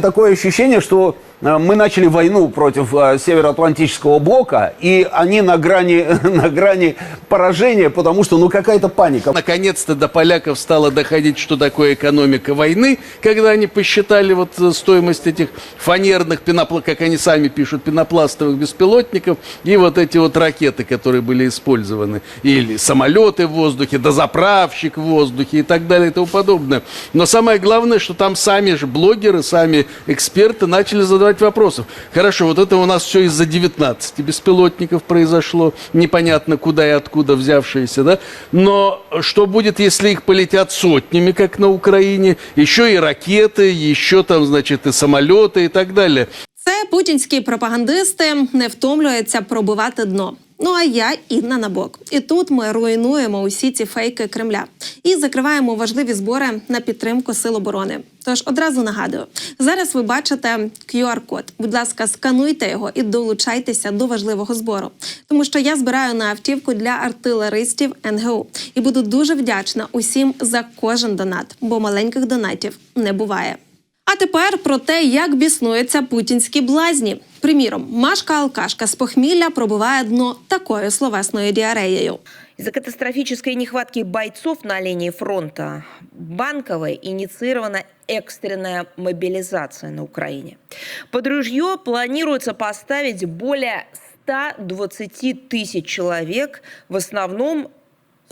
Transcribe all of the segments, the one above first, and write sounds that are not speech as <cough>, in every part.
Такое ощущение, что э, мы начали войну против э, Североатлантического блока, и они на грани, <laughs> на грани поражения, потому что ну какая-то паника. Наконец-то до поляков стало доходить, что такое экономика войны, когда они посчитали вот э, стоимость этих фанерных, пенопла, как они сами пишут, пенопластовых беспилотников и вот эти вот ракеты, которые были использованы, или самолеты в воздухе, дозаправщик в воздухе и так далее и тому подобное. Но самое главное, что там сами же блогеры, сами эксперты начали задавать вопросов. Хорошо, вот это у нас все из-за 19 беспилотников произошло, непонятно куда и откуда взявшиеся, да? Но что будет, если их полетят сотнями, как на Украине, еще и ракеты, еще там, значит, и самолеты и так далее. Це путінські пропагандисти не втомлюються пробивати дно. Ну а я Інна Набок. І тут ми руйнуємо усі ці фейки Кремля і закриваємо важливі збори на підтримку сил оборони. Тож одразу нагадую, зараз ви бачите QR-код. Будь ласка, скануйте його і долучайтеся до важливого збору, тому що я збираю на автівку для артилеристів НГУ і буду дуже вдячна усім за кожен донат, бо маленьких донатів не буває. А тепер про те, як біснуються путінські блазні. Приміром, Машка Алкашка з похмілля пробиває дно такою словесною діареєю. Из-за катастрофической нехватки бойцов на линии фронта Банковой инициирована экстренная мобилизация на Украине. Под ружье планируется поставить более 120 тысяч человек, в основном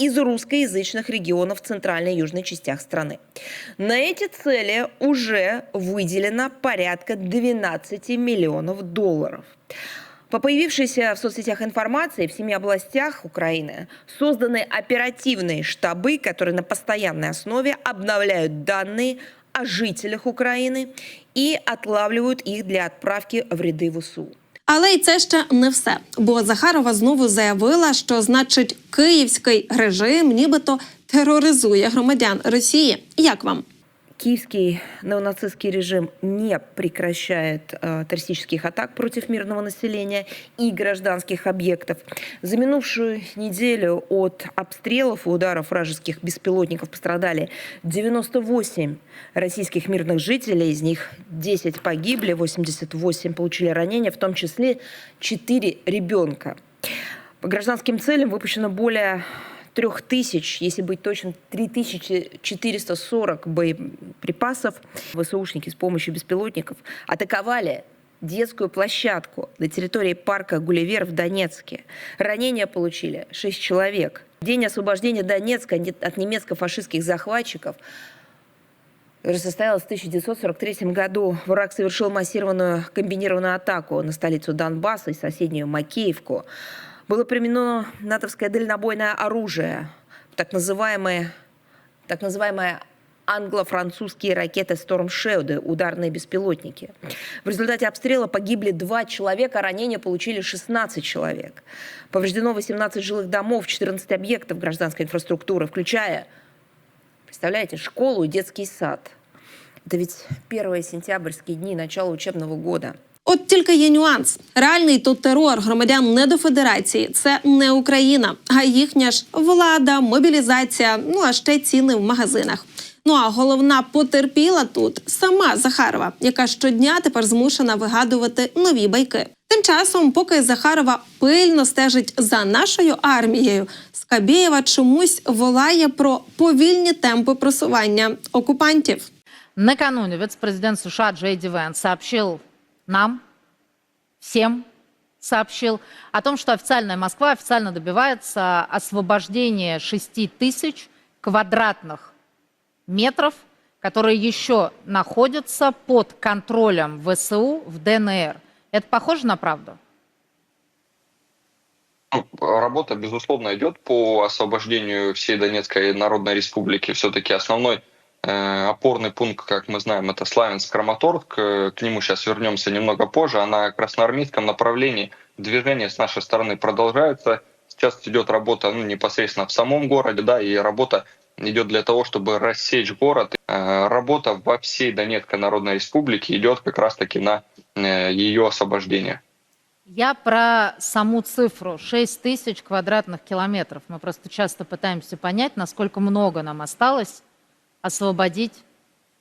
из русскоязычных регионов центральной и южной частях страны. На эти цели уже выделено порядка 12 миллионов долларов. По появившейся в соцсетях информации в семи областях Украины созданы оперативные штабы, которые на постоянной основе обновляют данные о жителях Украины и отлавливают их для отправки в ряды ВСУ. Але й це ще не все. Бо Захарова знову заявила, що значить київський режим нібито тероризує громадян Росії. Як вам? Киевский неонацистский режим не прекращает э, террористических атак против мирного населения и гражданских объектов. За минувшую неделю от обстрелов и ударов вражеских беспилотников пострадали 98 российских мирных жителей, из них 10 погибли, 88 получили ранения, в том числе 4 ребенка. По гражданским целям выпущено более трех тысяч, если быть точным, 3440 боеприпасов. ВСУшники с помощью беспилотников атаковали детскую площадку на территории парка Гулливер в Донецке. Ранения получили 6 человек. День освобождения Донецка от немецко-фашистских захватчиков состоялась в 1943 году. Враг совершил массированную комбинированную атаку на столицу Донбасса и соседнюю Макеевку было применено натовское дальнобойное оружие, так называемые, так называемые англо-французские ракеты Storm Shadow, ударные беспилотники. В результате обстрела погибли два человека, ранения получили 16 человек. Повреждено 18 жилых домов, 14 объектов гражданской инфраструктуры, включая, представляете, школу и детский сад. Это ведь первые сентябрьские дни, начало учебного года – От тільки є нюанс. Реальний тут терор громадян не до федерації це не Україна, а їхня ж влада, мобілізація, ну а ще ціни в магазинах. Ну а головна потерпіла тут сама Захарова, яка щодня тепер змушена вигадувати нові байки. Тим часом, поки Захарова пильно стежить за нашою армією, Скабєєва чомусь волає про повільні темпи просування окупантів. Накануне вице-президент США Джей Ди Венс сообщил нам, всем сообщил о том, что официальная Москва официально добивается освобождения 6 тысяч квадратных метров, которые еще находятся под контролем ВСУ в ДНР. Это похоже на правду? Работа, безусловно, идет по освобождению всей Донецкой Народной Республики. Все-таки основной опорный пункт, как мы знаем, это Славянск-Краматорск. Э, к нему сейчас вернемся немного позже. А на красноармейском направлении движение с нашей стороны продолжается. Сейчас идет работа ну, непосредственно в самом городе, да, и работа идет для того, чтобы рассечь город. Э, работа во всей Донецкой Народной Республике идет как раз-таки на ее освобождение. Я про саму цифру 6 тысяч квадратных километров. Мы просто часто пытаемся понять, насколько много нам осталось освободить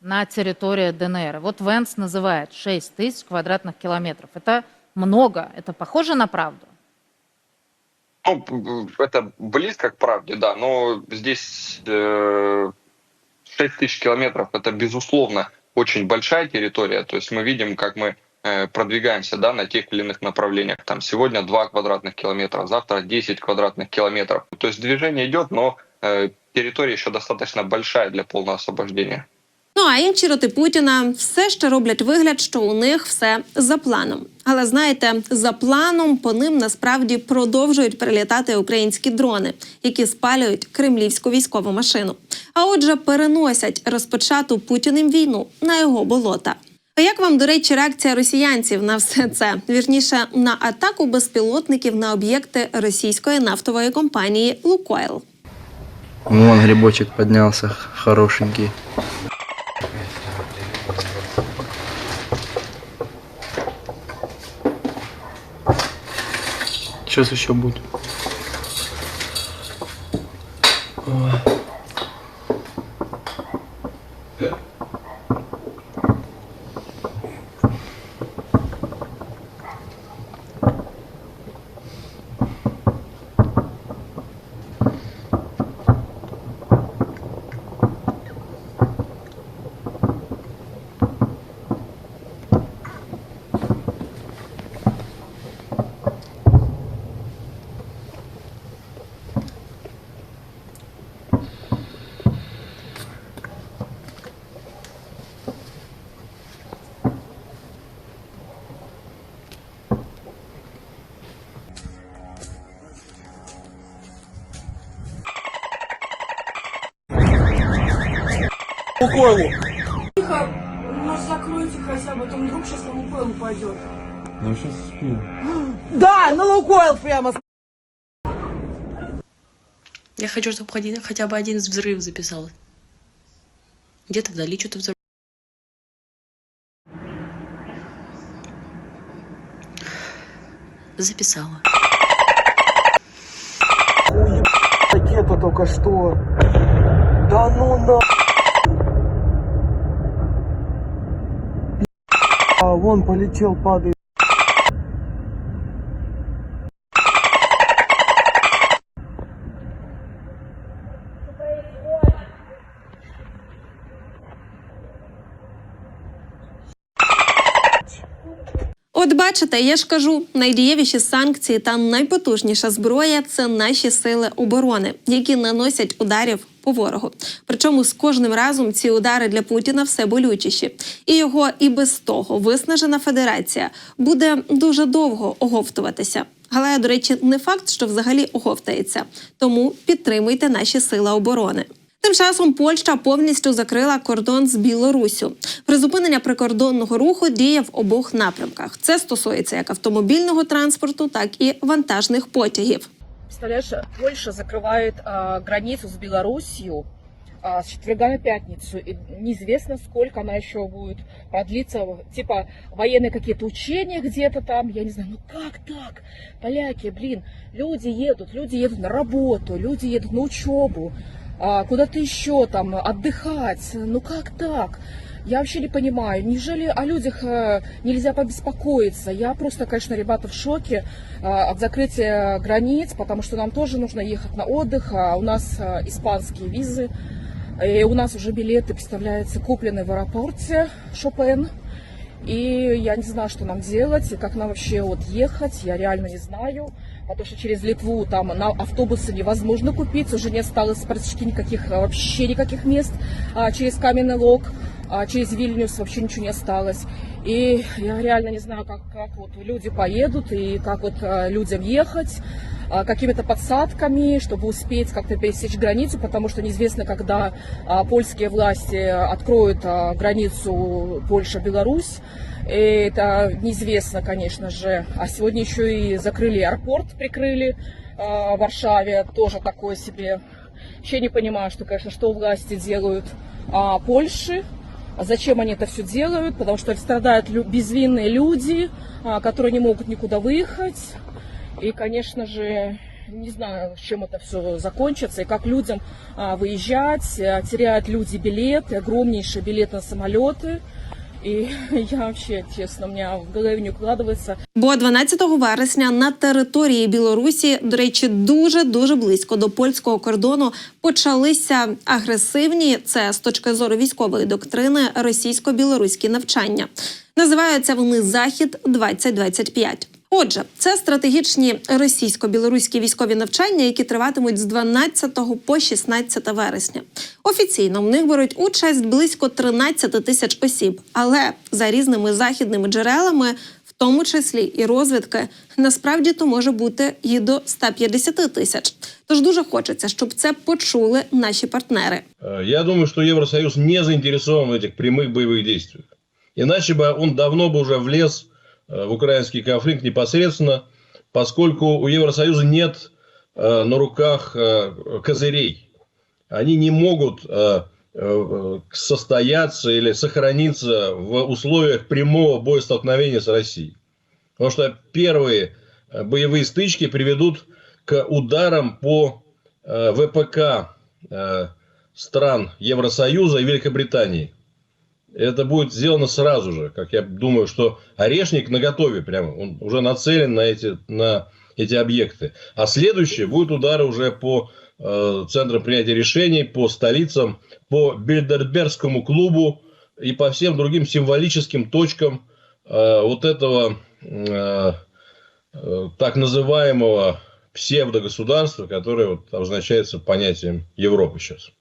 на территории ДНР. Вот Венс называет 6 тысяч квадратных километров. Это много, это похоже на правду? Ну, это близко к правде, да, но здесь э, 6 тысяч километров это, безусловно, очень большая территория. То есть мы видим, как мы э, продвигаемся да, на тех или иных направлениях. Там сегодня 2 квадратных километра, завтра 10 квадратных километров. То есть движение идет, но э, территория еще достаточно большая для полного освобождения. Ну а інші роти Путіна все ще роблять вигляд, що у них все за планом. Але знаєте, за планом по ним насправді продовжують прилітати українські дрони, які спалюють кремлівську військову машину. А отже, переносять розпочату Путіним війну на його болота. А як вам, до речі, реакція росіянців на все це? Вірніше на атаку безпілотників на об'єкти російської нафтової компанії Лукойл? Вон грибочек поднялся, хорошенький. Сейчас еще будет. Тихо, ну закройте хотя бы, там вдруг сейчас на Лукойл упадет. Ну сейчас спим. Да, на Лукойл прямо. Я хочу, чтобы хотя- хотя бы один взрыв записал. Где-то вдали что-то взорвалось. Записала. Ракета только что. Да ну на. А вон полетел, падает. Бачите, я ж кажу, найдієвіші санкції та найпотужніша зброя це наші сили оборони, які наносять ударів по ворогу. Причому з кожним разом ці удари для Путіна все болючіші, і його і без того виснажена федерація буде дуже довго оговтуватися. Але, до речі, не факт, що взагалі оговтається. Тому підтримуйте наші сили оборони. Тим часом Польща повністю закрила кордон з Білоруссю. Призупинення прикордонного руху діє в обох напрямках. Це стосується як автомобільного транспорту, так і вантажних потягів. Представляешь, Польша закрывает а, границу с с четверга на пятницу. И неизвестно, сколько она еще будет продлиться. Типа военные какие-то где-то там. Я не знаю, ну как так? Поляки, блин, люди едут, люди едут на работу, люди едут на учебу, куда-то еще там отдыхать. Ну как так? Я вообще не понимаю, неужели о людях э, нельзя побеспокоиться? Я просто, конечно, ребята в шоке э, от закрытия границ, потому что нам тоже нужно ехать на отдых, а у нас э, испанские визы, и у нас уже билеты, представляется, куплены в аэропорте Шопен. И я не знаю, что нам делать, и как нам вообще вот ехать, я реально не знаю. Потому что через Литву там на автобусы невозможно купить, уже не осталось практически никаких, а, вообще никаких мест. А через Каменный Лог, а через Вильнюс вообще ничего не осталось. И я реально не знаю, как, как вот люди поедут и как вот а, людям ехать а, какими-то подсадками, чтобы успеть как-то пересечь границу, потому что неизвестно, когда а, польские власти откроют а, границу Польша-Беларусь. Это неизвестно, конечно же. А сегодня еще и закрыли аэропорт, прикрыли а, в Варшаве, тоже такое себе. Вообще не понимаю, что, конечно, что власти делают а, Польши. А Зачем они это все делают? Потому что страдают безвинные люди, а, которые не могут никуда выехать. И, конечно же, не знаю, чем это все закончится и как людям выезжать. Теряют люди билеты, огромнейшие билеты на самолеты. И <laughs> я взагалі, чесно, у мене в голові не вкладається. Бо 12 вересня на території Білорусі, до речі, дуже дуже близько до польського кордону почалися агресивні, це з точки зору військової доктрини, російсько-білоруські навчання. Називаються вони Захід 2025 Отже, це стратегічні російсько-білоруські військові навчання, які триватимуть з 12 по 16 вересня. Офіційно в них беруть участь близько 13 тисяч осіб, але за різними західними джерелами, в тому числі і розвідки, насправді то може бути і до 150 тисяч. Тож дуже хочеться, щоб це почули наші партнери. Э, Я думаю, что Евросоюз не заинтересован в этих прямых боевых действиях. Иначе бы он давно бы уже влез э, в украинский конфликт непосредственно, поскольку у Евросоюза нет э, на руках э, козырей. Они не могут э, э, состояться или сохраниться в условиях прямого боестолкновения с Россией. Потому что первые э, боевые стычки приведут к ударам по э, ВПК э, стран Евросоюза и Великобритании. Это будет сделано сразу же, как я думаю, что орешник на готове прямо, он уже нацелен на эти, на эти объекты. А следующие будут удары уже по э, центрам принятия решений, по столицам, по Бильдербергскому клубу и по всем другим символическим точкам э, вот этого э, э, так называемого псевдогосударства, которое вот обозначается понятием Европы сейчас.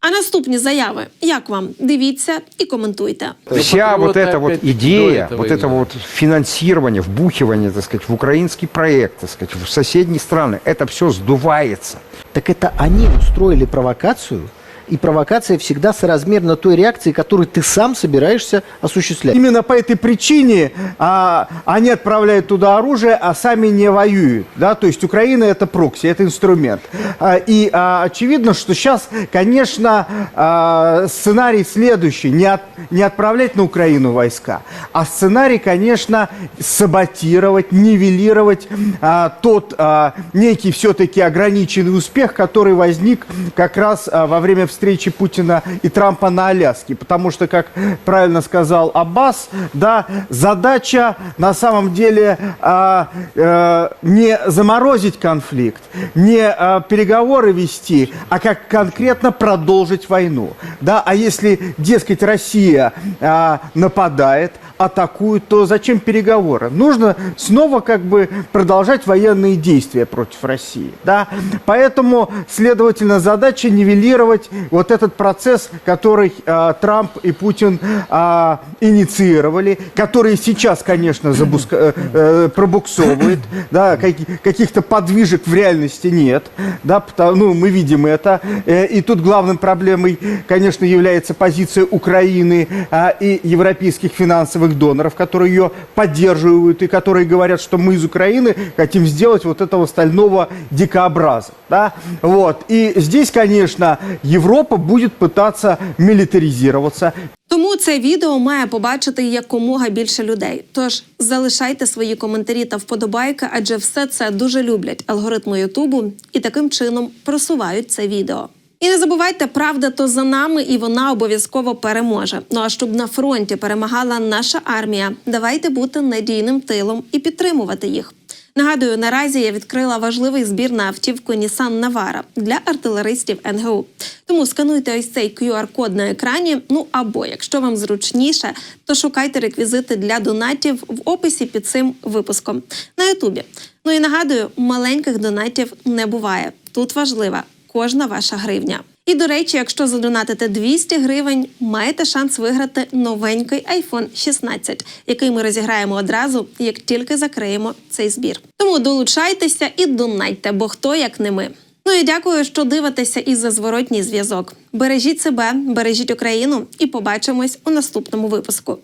А наступні заяви, як вам? Дивіться і коментуйте. патриоты Вся вот эта вот опять до идея, этого вот имели. это вот финансирование, вбухивание, так сказать, в украинский проект, так сказать, в соседние страны, это все сдувается. Так это они устроили провокацию, и провокация всегда соразмерна той реакции, которую ты сам собираешься осуществлять. Именно по этой причине а, они отправляют туда оружие, а сами не воюют. Да? То есть Украина это прокси, это инструмент. А, и а, очевидно, что сейчас, конечно, а, сценарий следующий. Не, от- не отправлять на Украину войска, а сценарий, конечно, саботировать, нивелировать а, тот а, некий все-таки ограниченный успех, который возник как раз а, во время встречи Путина и Трампа на Аляске. Потому что, как правильно сказал Аббас, да, задача на самом деле а, э, не заморозить конфликт, не а, переговоры вести, а как конкретно продолжить войну. Да? А если, дескать, Россия а, нападает, атакует, то зачем переговоры? Нужно снова как бы продолжать военные действия против России. Да? Поэтому, следовательно, задача нивелировать вот этот процесс, который а, Трамп и Путин а, инициировали, который сейчас, конечно, забуска- э, э, пробуксовывает, да, каки- каких-то подвижек в реальности нет, да, потому, ну, мы видим это. Э, И тут главной проблемой, конечно, является позиция Украины а, и европейских финансовых доноров, которые ее поддерживают и которые говорят, что мы из Украины хотим сделать вот этого стального дикообраза. Да? Вот. И здесь, конечно, Европа будет пытаться милитаризироваться, Тому це відео має побачити якомога більше людей. Тож залишайте свої коментарі та вподобайки, адже все це дуже люблять алгоритми Ютубу і таким чином просувають це відео. І не забувайте, правда то за нами, і вона обов'язково переможе. Ну а щоб на фронті перемагала наша армія, давайте бути надійним тилом і підтримувати їх. Нагадую, наразі я відкрила важливий збір на автівку Nissan Navara для артилеристів НГУ. Тому скануйте ось цей QR-код на екрані. Ну або якщо вам зручніше, то шукайте реквізити для донатів в описі під цим випуском на Ютубі. Ну і нагадую, маленьких донатів не буває. Тут важлива кожна ваша гривня. І до речі, якщо задонатите 200 гривень, маєте шанс виграти новенький iPhone 16, який ми розіграємо одразу, як тільки закриємо цей збір. Тому долучайтеся і донайте, бо хто як не ми. Ну і дякую, що дивитеся і за зворотній зв'язок. Бережіть себе, бережіть Україну і побачимось у наступному випуску.